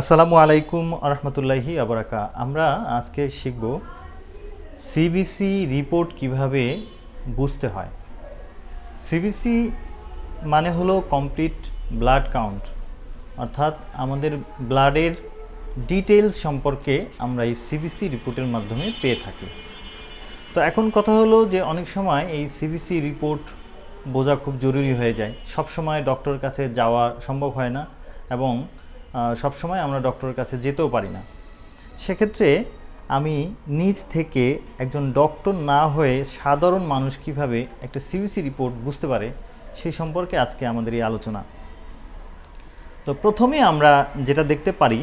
আসসালামু আলাইকুম আরহামতুল্লাহি আবরাকা। আমরা আজকে শিখব সিবিসি রিপোর্ট কীভাবে বুঝতে হয়। সিবিসি মানে হলো কমপ্লিট ব্লাড কাউন্ট অর্থাৎ আমাদের ব্লাডের ডিটেলস সম্পর্কে আমরা এই সিবিসি রিপোর্টের মাধ্যমে পেয়ে থাকি। তো এখন কথা হলো যে অনেক সময় এই সিবিসি রিপোর্ট বোঝা খুব জরুরি হয়ে যায়। সব সময় ডক্টরের কাছে যাওয়া সম্ভব হয় না এবং সব সময় আমরা ডক্টরের কাছে যেতেও পারি না। সেক্ষেত্রে আমি নিজ থেকে একজন ডক্টর না হয়ে সাধারণ মানুষ কীভাবে একটা সিবিসি রিপোর্ট বুঝতে পারে, সেই সম্পর্কে আজকে আমাদের এই আলোচনা। তো প্রথমে আমরা যেটা দেখতে পারি,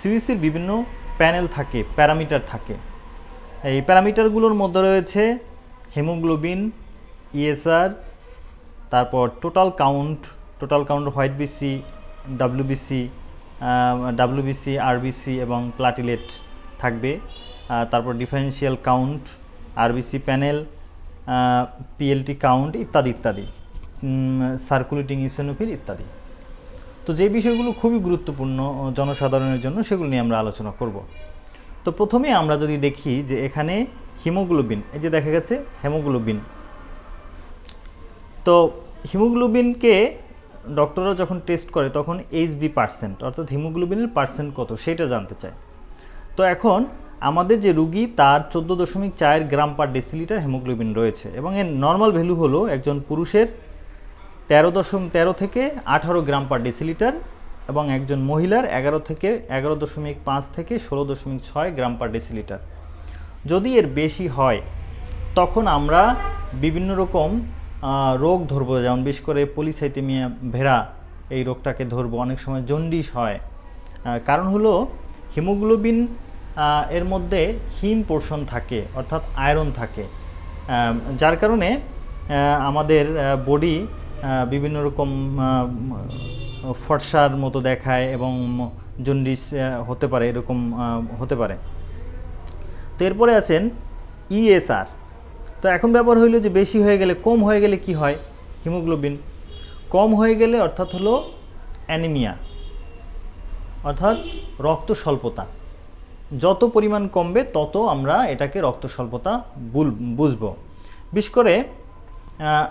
সিবিসির বিভিন্ন প্যানেল থাকে, প্যারামিটার থাকে। এই প্যারামিটারগুলোর মধ্যে রয়েছে হেমোগ্লোবিন, ইএসআর, তারপর total count total count white BC WBC WBC RBC এবং প্লাটিলেট থাকবে। তারপর differential count RBC panel PLT count ইত্যাদি ইত্যাদি। সার্কুলেটিং ইসেনোফিল ইত্যাদি। তো যে বিষয়গুলো খুবই গুরুত্বপূর্ণ জনসাধারণের জন্য, সেগুলো নিয়ে আমরা আলোচনা করব। তো প্রথমে আমরা যদি দেখি যে এখানে হিমোগ্লোবিন, এই যে দেখা গেছে, হেমোগ্লোবিন। তো হিমোগ্লোবিনকে ডক্টররা যখন টেস্ট করে, তখন এইচবি পার্সেন্ট অর্থাৎ হিমোগ্লোবিনের পার্সেন্ট কত, সেটা জানতে চায়। তো এখন আমাদের যে রুগী, তার চোদ্দ দশমিক চার গ্রাম পার ডেসিলিটার হেমোগ্লোবিন রয়েছে এবং এর নর্মাল ভ্যালু হলো একজন পুরুষের তেরো দশম তেরো থেকে আঠারো গ্রাম পার ডেসিলিটার এবং একজন মহিলার এগারো থেকে এগারো দশমিক পাঁচ থেকে ষোলো দশমিক ছয় গ্রাম পার ডেসিলিটার যদি এর বেশি হয়, তখন আমরা বিভিন্ন রকম রোগ ধরবো, যেমন বিশেষ করে পলিসাইটেমিয়া ভেড়া, এই রোগটাকে ধরবো, অনেক সময় জন্ডিস হয়। কারণ হলো হিমোগ্লোবিন এর মধ্যে হিম পোর্শন থাকে, অর্থাৎ আয়রন থাকে। যার কারণে আমাদের বডি বিভিন্ন রকম ফর্সার মতো দেখায় এবং জন্ডিস হতে পারে, এরকম হতে পারে। তো এরপরে আছেন ইএসআর তো এখন ব্যাপার হইল যে বেশি হয়ে গেলে কম হয়ে গেলে কি হয়? হিমোগ্লোবিন। কম হয়ে গেলে অর্থাৎ হলো অ্যানিমিয়া, অর্থাৎ রক্ত স্বল্পতা যত পরিমাণ কমবে, তত আমরা এটাকে রক্ত স্বল্পতা বুল- বুঝব। বিশেষ করে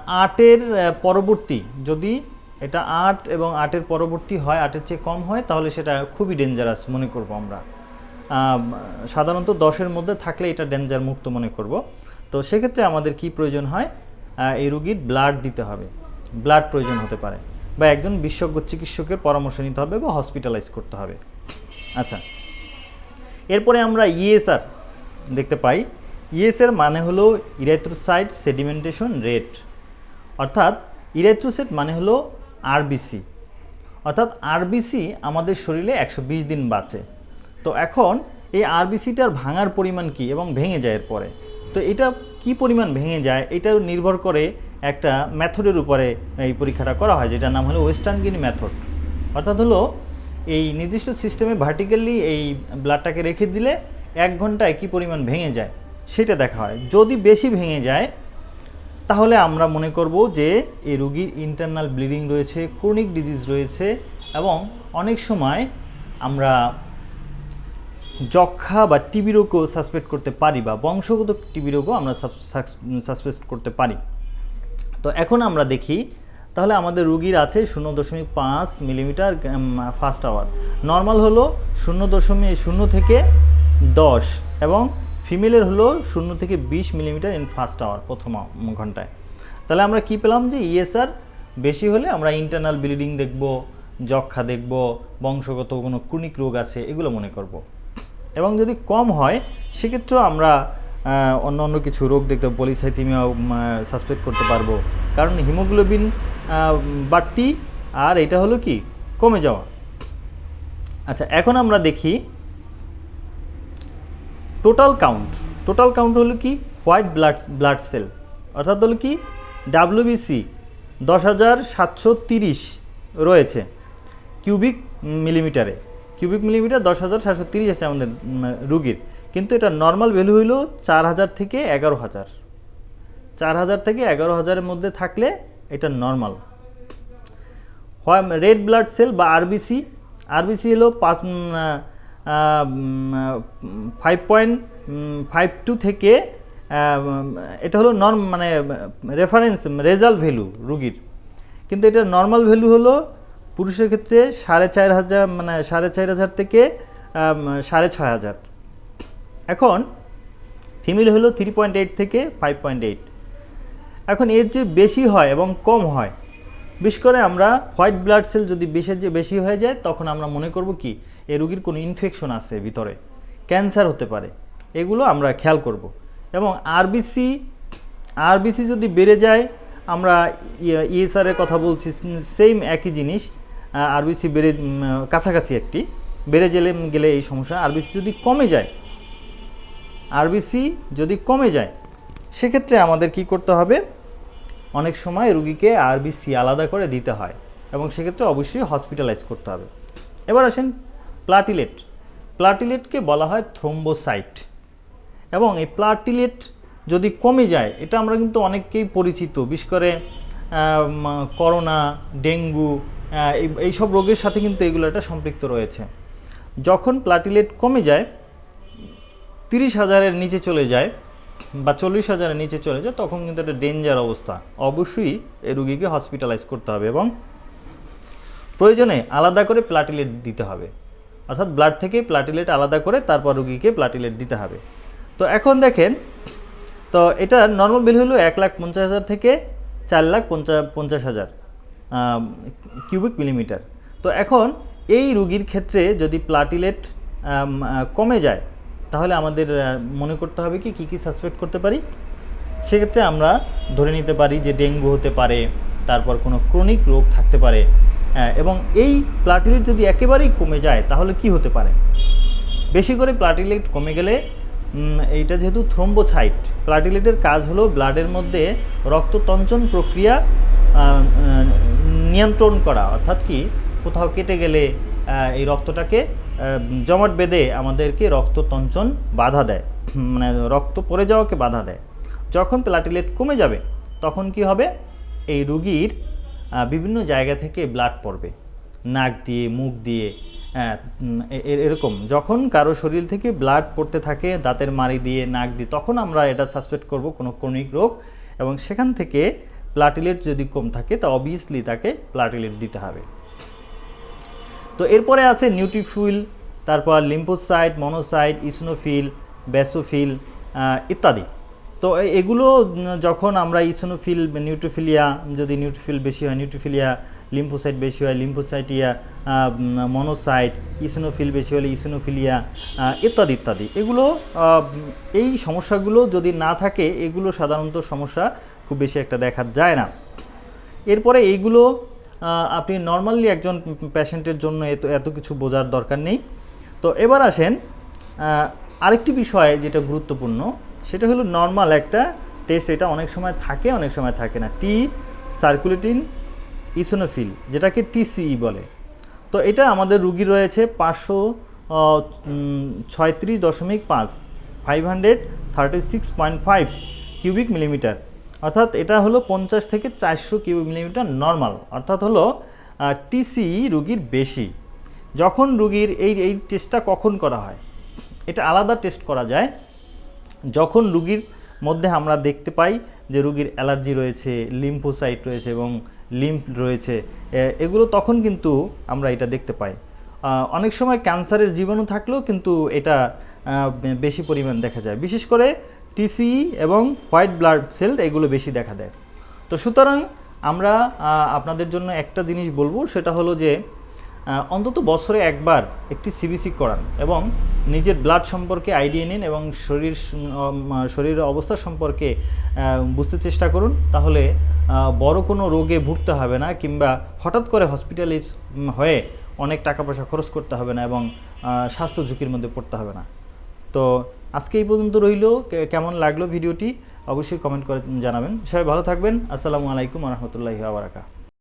আটের পরবর্তী, যদি এটা আট এবং আটের পরবর্তী হয়, আটের চেয়ে কম হয়, তাহলে সেটা খুবই ডেঞ্জারাস মনে করব আমরা। সাধারণত দশের মধ্যে থাকলে এটা ডেঞ্জার মুক্ত মনে করব। তো সেক্ষেত্রে আমাদের কি প্রয়োজন হয়? এই রুগীর ব্লাড দিতে হবে। ব্লাড প্রয়োজন হতে পারে। বা একজন বিশেষজ্ঞ চিকিৎসকের পরামর্শ নিতে হবে বা হসপিটালাইজ করতে হবে। আচ্ছা। এরপরে আমরা ইএসআর দেখতে পাই। ইএসআর মানে হলো ইরেথ্রোসাইট সেডিমেন্টেশন রেট অর্থাৎ ইরেথ্রোসাইট মানে হলো আরবিসি অর্থাৎ আরবিসি আমাদের শরীরে একশো বিশ দিন বাঁচে। তো এখন এই আরবিসিটার ভাঙার পরিমাণ কি এবং ভেঙে যায় এরপরে? তো এটা কি পরিমাণ ভেঙে যায়, এটা নির্ভর করে একটা মেথডের উপরে এই পরীক্ষাটা করা হয়, যেটার নাম হলো ওয়েস্টার্ন গিনি মেথড। অর্থাৎ হলো এই নির্দিষ্ট সিস্টেমে ভার্টিক্যালি এই ব্লাডটাকে রেখে দিলে এক ঘন্টায় কি পরিমাণ ভেঙে যায়, সেটা দেখা হয়। যদি বেশি ভেঙে যায়, তাহলে আমরা মনে করব যে এই রুগীর ইন্টারনাল ব্লিডিং রয়েছে ক্রনিক ডিজিজ রয়েছে, এবং অনেক সময় আমরা যক্ষা বা টিবি রোগও সাসপেক্ট করতে পারি বা বংশগত টিবি রোগও আমরা সাসপেক্ট করতে পারি। তো এখন আমরা দেখি, তাহলে আমাদের রুগীর আছে শূন্য দশমিক পাঁচ মিলিমিটার ফার্স্ট আওয়ার নর্মাল হলো শূন্য দশমিক শূন্য থেকে দশ এবং ফিমেলের হলো শূন্য থেকে বিশ মিলিমিটার ইন ফার্স্ট আওয়ার প্রথম ঘন্টায়। তাহলে আমরা কি পেলাম যে ইএসআর বেশি হলে আমরা ইন্টারনাল ব্লিডিং দেখব, যক্ষা দেখব, বংশগত কোনো ক্রনিক রোগ আছে, এগুলো মনে করব। এবং যদি কম হয়, সেক্ষেত্রেও আমরা অন্য অন্য কিছু রোগ দেখতে পলিসাইথিমিয়া সাসপেক্ট করতে পারব। কারণ হিমোগ্লোবিন বাড়তি, আর এটা হলো কি? কমে যাওয়া। আচ্ছা এখন আমরা দেখি টোটাল কাউন্ট টোটাল কাউন্ট হলো কি? হোয়াইট ব্লাড ব্লাড সেল অর্থাৎ হলো কি? ডাব্লিউবিসি দশ হাজার সাতশো তিরিশ রয়েছে কিউবিক মিলিমিটারে কিউবিক মিলিমিটার দশ হাজার সাতশো তিরিশ আছে আমাদের রুগীর। কিন্তু এটা নর্মাল ভ্যালু হইল চার হাজার থেকে এগারো হাজার। চার হাজার থেকে এগারো হাজারের মধ্যে থাকলে এটা নর্মাল রেড ব্লাড সেল বা আরবিসি আরবিসি হলো পাঁচ ফাইভ পয়েন্ট ফাইভ টু থেকে এটা হলো নর্ম মানে রেফারেন্স রেজাল্ট ভ্যালু রুগীর। কিন্তু এটা নর্মাল ভ্যালু হলো পুরুষের ক্ষেত্রে সাড়ে চার হাজার মানে সাড়ে চার হাজার থেকে সাড়ে ছয় হাজার। এখন ফিমেল হলো থ্রি পয়েন্ট এইট থেকে ফাইভ পয়েন্ট এইট এখন এর যে বেশি হয় এবং কম হয়। বিশেষ করে আমরা হোয়াইট ব্লাড সেল যদি বেশি যে বেশি হয়ে যায়, তখন আমরা মনে করব কি এই রুগীর কোনো ইনফেকশন আছে ভিতরে। ক্যান্সার হতে পারে। এগুলো আমরা খেয়াল করব। এবং আরবিসি আরবিসি যদি বেড়ে যায়, আমরা ইএসআর এর কথা বলছি সেম একই জিনিস। আরবিসি বেড়ে কাছাকাছি একটি। বেড়ে গেলে গেলে এই সমস্যা। আরবিসি যদি কমে যায় আরবিসি যদি কমে যায়, সেক্ষেত্রে আমাদের কি করতে হবে? অনেক সময় রুগীকে আরবিসি আলাদা করে দিতে হয় এবং সেক্ষেত্রে অবশ্যই হসপিটালাইজ করতে হবে। এবার আসেন প্লাটিলেট প্লাটিলেটকে বলা হয় থ্রোম্বোসাইট এবং এই প্লাটিলেট যদি কমে যায়, এটা আমরা কিন্তু অনেককেই পরিচিত। বিশেষ করে করোনা, ডেঙ্গু এই- এইসব রোগের সাথে কিন্তু এগুলো একটা সম্পৃক্ত রয়েছে। যখন প্লাটিলেট কমে যায়, তিরিশ হাজারের নিচে চলে যায় বা চল্লিশ হাজারের নিচে চলে যায়, তখন কিন্তু একটা ডেঞ্জার অবস্থা। অবশ্যই এই রুগীকে হসপিটালাইজ করতে হবে এবং প্রয়োজনে আলাদা করে প্লাটিলেট দিতে হবে। অর্থাৎ ব্লাড থেকে প্লাটিলেট আলাদা করে তারপর রুগীকে প্লাটিলেট দিতে হবে। তো এখন দেখেন, তো এটা নর্মাল বিল হলো এক লাখ পঞ্চাশ হাজার থেকে চার লাখ পঞ্চাশ পঞ্চাশ হাজার। কিউবিক মিলিমিটার তো এখন এই রুগীর ক্ষেত্রে যদি প্লাটিলেট কমে যায় তাহলে আমাদের মনে করতে হবে কি কী কী সাসপেক্ট করতে পারি? সেক্ষেত্রে আমরা ধরে নিতে পারি যে ডেঙ্গু হতে পারে তারপর কোনো ক্রনিক রোগ থাকতে পারে এবং এই প্লাটিলেট যদি একেবারেই কমে যায় তাহলে কি হতে পারে? বেশি করে প্লাটিলেট কমে গেলে এইটা যেহেতু থ্রোম্বোসাইট প্লাটিলেটের কাজ হলো ব্লাডের মধ্যে রক্ততঞ্চন প্রক্রিয়া আহ, আহ, নিয়ন্ত্রণ করা অর্থাৎ কি কোথাও কেটে গেলে এই রক্তটাকে জমাট বেঁধে আমাদেরকে রক্ত তঞ্চন বাধা দেয়। মানে রক্ত পড়ে যাওয়াকে বাধা দেয়। যখন প্লাটিলেট কমে যাবে তখন কি হবে? এই রুগীর বিভিন্ন জায়গা থেকে ব্লাড পড়বে। নাক দিয়ে মুখ দিয়ে হ্যাঁ, এরকম। যখন কারও শরীর থেকে ব্লাড পড়তে থাকে দাঁতের মাড়ি দিয়ে নাক দিয়ে তখন আমরা এটা সাসপেক্ট করব কোনো ক্রনিক রোগ এবং সেখান থেকে প্লাটিলেট যদি কম থাকে, তা অবভিয়াসলি তাকে প্লাটিলেট দিতে হবে। তো এরপরে আছে নিউট্রিফুইল তারপর লিম্পোসাইট মনোসাইট ইসনোফিল ব্যাসোফিল ইত্যাদি। তো এগুলো যখন আমরা ইসনোফিল নিউট্রোফিলিয়া যদি নিউট্রোফিল বেশি হয় নিউট্রোফিলিয়া লিম্ফোসাইট বেশি হয় লিম্ফোসাইটিয়া মনোসাইট ইসনোফিল বেশি হলে ইসনোফিলিয়া ইত্যাদি ইত্যাদি। এগুলো এই সমস্যাগুলো যদি না থাকে, এগুলো সাধারণত সমস্যা খুব বেশি একটা দেখা যায় না। এরপরে এইগুলো আপনি নর্মালি একজন পেশেন্টের জন্য এত এত কিছু বোঝার দরকার নেই। তো এবার আসেন আরেকটি বিষয় যেটা গুরুত্বপূর্ণ, সেটা হলো নর্মাল একটা টেস্ট এটা অনেক সময় থাকে, অনেক সময় থাকে না। টি সার্কুলেটিং ইসোনোফিল যেটাকে টিসিই বলে। তো এটা আমাদের রুগী রয়েছে পাঁচশো ছয়ত্রিশ দশমিক পাঁচ five hundred thirty six point five cubic millimetre অর্থাৎ এটা হলো পঞ্চাশ থেকে চারশো কিউবিক মিলিমিটার নর্মাল অর্থাৎ হলো টিসিই রুগীর বেশি। যখন রুগীর এই এই টেস্টটা কখন করা হয়? এটা আলাদা টেস্ট করা যায়। যখন রুগীর মধ্যে আমরা দেখতে পাই যে রুগীর অ্যালার্জি রয়েছে লিম্ফোসাইট রয়েছে এবং লিম্ফ রয়েছে এগুলো তখন কিন্তু আমরা এটা দেখতে পাই। অনেক সময় ক্যান্সারের জীবাণু থাকলেও কিন্তু এটা বেশি পরিমাণ দেখা যায়। বিশেষ করে টিসিই এবং হোয়াইট ব্লাড সেল এগুলো বেশি দেখা দেয়। তো সুতরাং আমরা আপনাদের জন্য একটা জিনিস বলব, সেটা হলো যে অন্তত বছরে একবার একটি সিবিসি করান এবং নিজের ব্লাড সম্পর্কে আইডিয়া নিন এবং শরীর শরীরের অবস্থা সম্পর্কে বুঝতে চেষ্টা করুন। তাহলে বড় কোনো রোগে ভুগতে হবে না কিংবা হঠাৎ করে হসপিটালাইজ হয়ে অনেক টাকা পয়সা খরচ করতে হবে না এবং স্বাস্থ্য ঝুঁকির মধ্যে পড়তে হবে না। তো আজকে এই পর্যন্ত রইল। কেমন লাগল ভিডিওটি? অবশ্যই কমেন্ট করে জানাবেন। সবাই ভালো থাকবেন। আসসালামু আলাইকুম রহমতুল্লাহি আবরাকা